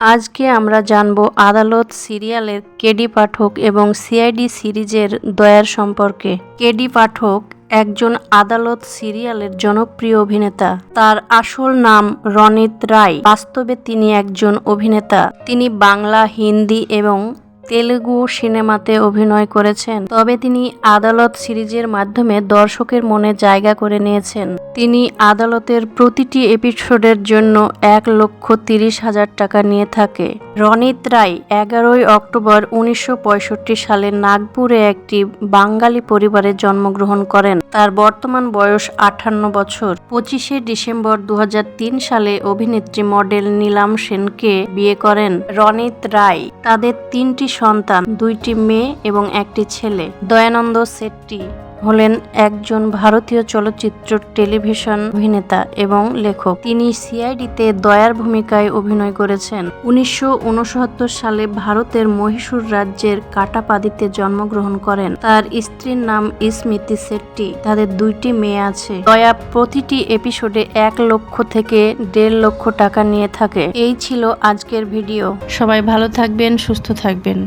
আজকে আমরা জানব আদালত সিরিয়ালের কেডি পাঠক এবং সিআইডি সিরিজের দয়ার সম্পর্কে। কেডি পাঠক একজন আদালত সিরিয়ালের জনপ্রিয় অভিনেতা। তার আসল নাম রনিত রায়। বাস্তবে তিনি একজন অভিনেতা। তিনি বাংলা, হিন্দি এবং তেলেগু সিনেমাতে অভিনয় করেছেন। তবে তিনি আদালত সিরিজের মাধ্যমে দর্শকের মনে জায়গা করে নিয়েছেন। তিনি আদালতের প্রতিটি এপিসোডের জন্য এক লক্ষ তিরিশ হাজার টাকা নিয়ে থাকে। রনিত রায় এগারোই অক্টোবর উনিশশো পঁয়ষট্টি সালে নাগপুরে একটি বাঙালি পরিবারে জন্মগ্রহণ করেন। তার বর্তমান বয়স আটান্ন বছর। পঁচিশে ডিসেম্বর দু হাজার তিন সালে অভিনেত্রী মডেল নীলাম সেনকে বিয়ে করেন রনিত রায়। তাদের তিনটি সন্তান, দুইটি মেয়ে এবং একটি ছেলে। দয়ানন্দ শেট্টি হলেন একজন ভারতীয় চলচ্চিত্র টেলিভিশন অভিনেতা এবং লেখক। তিনি সিআইডিতে দয়ার ভূমিকায় অভিনয় করেছেন। উনিশশো উনসত্তর সালে ভারতের মহীশূর রাজ্যের কাটাপাদিতে জন্মগ্রহণ করেন। তার স্ত্রীর নাম স্মৃতি শেট্টি তাদের দুইটি মেয়ে আছে। দয়া প্রতিটি এপিসোডে এক লক্ষ থেকে দেড় লক্ষ টাকা নিয়ে থাকে। এই ছিল আজকের ভিডিও। সবাই ভালো থাকবেন, সুস্থ থাকবেন।